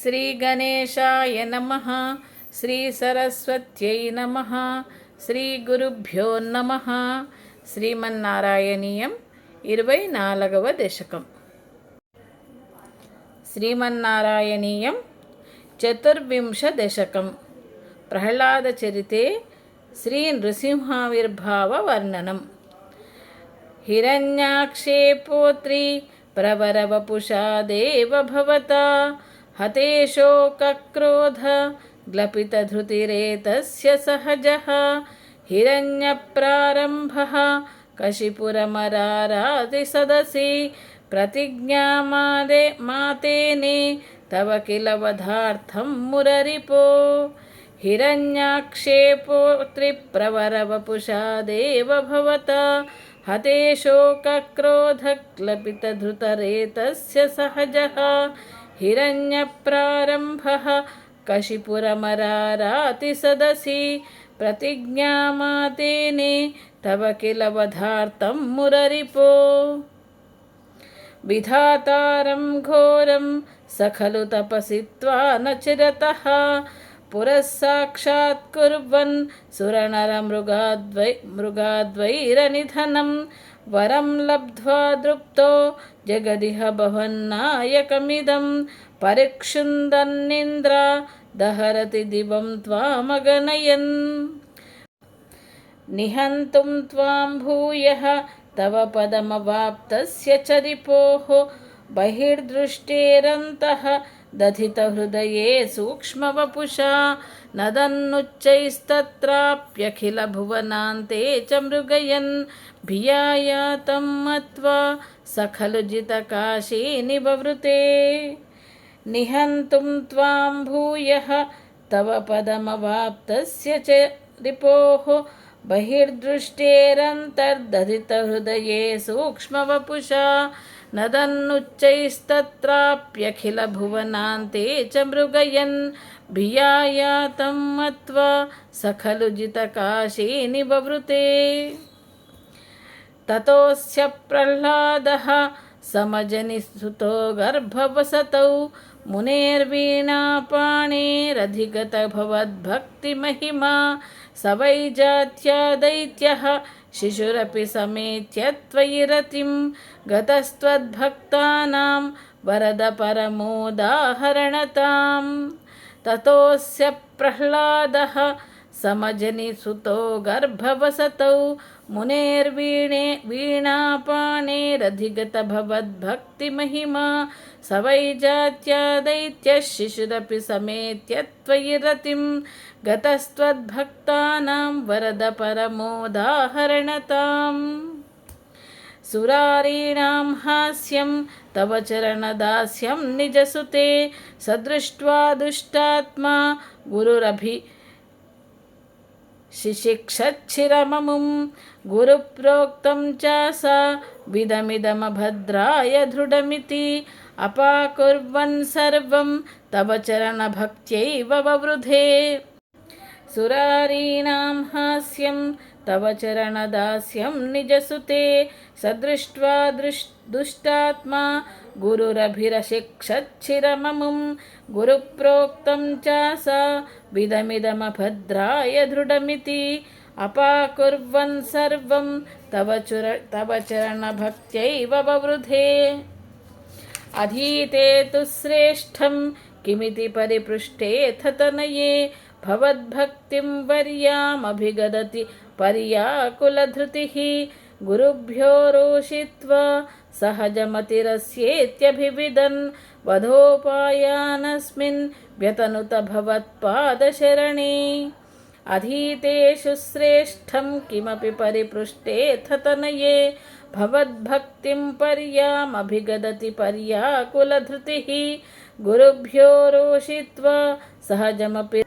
శ్రీ గణేశాయ నమ. శ్రీ సరస్వత్యై నమ. శ్రీ గురుభ్యో నమ. శ్రీమన్నారాయణీయం ఇరవై నాలుగవ దశకం. శ్రీమన్నారాయణీయం చతుర్వింశ దశకం. ప్రహ్లాద చరితే శ్రీ నృసింహావిర్భావ వర్ణనం. హిరణ్యాక్షే ప్రవరవపుషా దేవభవత. हते शोकक्रोध ग्लपितधृतिरेतस्य सहजः हिरण्यप्रारम्भः कशिपुरमरारादिसदसि प्रतिज्ञामादे मातेने तव किल वधार्थं मुररिपो हिरण्याक्षे पोत्रिप्रवरवपुषा देव भवता हते शोकक्रोधक्लपितधृतरेतस्य सहजः हिरण्यप्रारम्भः कशिपुरमरारातिसदसि प्रतिज्ञामातेने तव किल वधार्तं मुररिपो विधातारं घोरं स खलु तपसि त्वा न चिरतः पुरः साक्षात् कुर्वन् सुरनरमृगाद्वै मृगाद्वैरनिधनं వరం లబ్ధ్వా దృప్తో జగదిహ భవన్నాయకమిదం పరిక్షుందన్నింద్ర దహరతి దివం త్వామగనయన్. నిహంతుం త్వాం భూయ తవ పదమవాప్తస్య చరిపోహో बहिर्दृष्टेरन्तः दधितहृदये सूक्ष्मवपुषा नदन्नुच्चैस्तत्राप्यखिलभुवनान्ते च मृगयन् भियायातं मत्वा स खलु जितकाशी निववृते निहन्तुं त्वां भूयः तव पदमवाप्तस्य च रिपोः बहिर्दृष्टेरन्तर्दधितहृदये सूक्ष्मवपुषा नदन्नुच्चैस्तत्राप्यखिलभुवनान्ते च मृगयन् भियायातं मत्वा स खलु जितकाशी निववृते ततोऽस्य प्रह्लादः समजनिसुतो गर्भवसतौ मुनेर्वीणापाणेरधिगतभवद्भक्तिमहिमा स वै जात्या दैत्यः शिशुरपि समेत्य त्वयि रतिं गतस्त्वद्भक्तानां वरद परमोदाहरणतां ततोऽस्य प्रह्लादः समजनिसुतो गर्भवसतौ मुनेर्वीणे वीणापाणेरधिगतभवद्भक्तिमहिमा स वै जात्या दैत्यः शिशुरपि समेत्य त्वयि रतिं गतस्त्वद्भक्तानां वरद परमोदाहरणताम् सुरारीणां हास्यं तव चरणदास्यं निजसुते सदृष्ट्वा दुष्टात्मा गुरुरभि शिशिक्षच्छिरममुं गुरुप्रोक्तं च सा विदमिदमभद्राय दृढमिति अपाकुर्वन् सर्वं तव चरणभक्त्यैव ववृधे। सुरारीणां हास्यं तव चरणदास्यं निजसुते सदृष्ट्वा दृष् दुष्टात्मा गुरुरभिरशिक्षच्छिरममुं गुरुप्रोक्तं च सा विदमिदमभद्राय दृढमिति अपाकुर्वन् सर्वं तव चुर तव चरणभक्त्यैव ववृधे अधीते तु श्रेष्ठं किमिति परिपृष्टेऽथ तनये भवद्भक्तिं वर्यामभिगदति पर्याकुलधृतिः गुरुभ्यो रोषित्वा सहजमतिरस्येत्यभिविदन् वधोपायानस्मिन् व्यतनुत भवत्पादशरणे। अधीतेषु श्रेष्ठं किमपि परिपृष्टेऽथ तनये भवद्भक्तिं पर्यामभिगदति पर्याकुलधृतिः गुरुभ्यो रोषित्वा सहजमपि